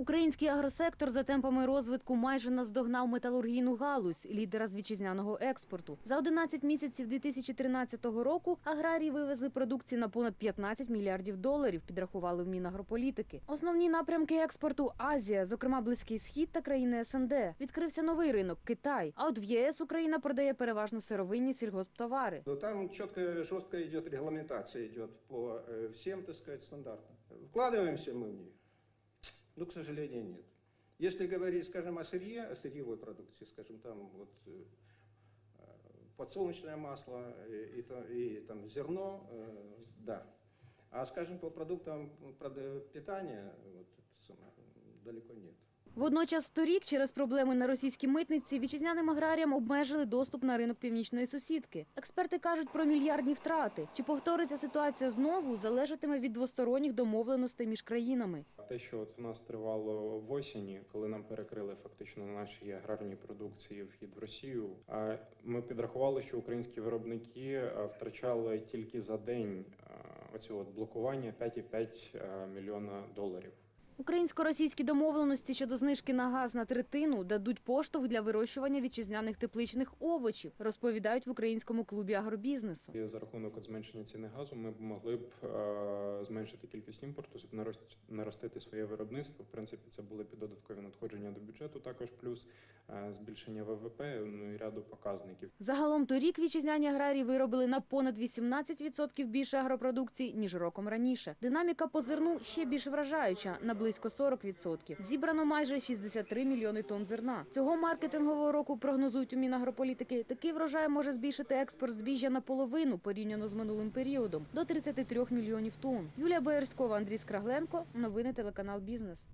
Український агросектор за темпами розвитку майже наздогнав металургійну галузь, лідера з вітчизняного експорту. За 11 місяців 2013 року аграрії вивезли продукції на понад 15 мільярдів доларів, підрахували в Мінагрополітики. Основні напрямки експорту Азія, зокрема Близький Схід та країни СНД. Відкрився новий ринок Китай. А от в ЄС Україна продає переважно сировинні сільгосптовари. Но там четкая, жесткая идет регламентация идет по э, всем, так сказать, стандартам. Вкладываемся мы в нее? Ну, к сожалению, нет. Если говорить, скажем, о сырье, о сырьевой продукции, скажем, там вот э, э, подсолнечное масло и, и, то- и там зерно, э, да. А, скажем, по продуктам питания, вот, самое, далеко нет. Водночас торік через проблеми на російській митниці вітчизняним аграріям обмежили доступ на ринок північної сусідки. Експерти кажуть про мільярдні втрати. Чи повториться ситуація знову, залежатиме від двосторонніх домовленостей між країнами. Те, що от в нас тривало в осені, коли нам перекрили фактично на нашій аграрній продукції вхід в Росію, ми підрахували, що українські виробники втрачали тільки за день а, оцього блокування 5,5 мільйона доларів. Українсько-російські домовленості щодо знижки на газ на третину дадуть поштовх для вирощування вітчизняних тепличних овочів, розповідають в українському клубі агробізнесу. За рахунок зменшення ціни газу ми б могли б е, зменшити кількість імпорту, щоб наростити своє виробництво. В принципі, це були б додаткові надходження до бюджету, також плюс е, збільшення ВВП, ну і ряду показників. Загалом торік вітчизняні аграрії виробили на понад 18% більше агропродукції, ніж роком раніше. Динаміка по зерну ще більш вражаюча – на близько 40%. Зібрано майже 63 мільйони тонн зерна. Цього маркетингового року прогнозують у Мінагрополітики. Такий врожай може збільшити експорт збіжжя наполовину порівняно з минулим періодом – до 33 мільйонів тонн. Юлія Боярськова, Андрій Скрагленко. Новини телеканал «Бізнес».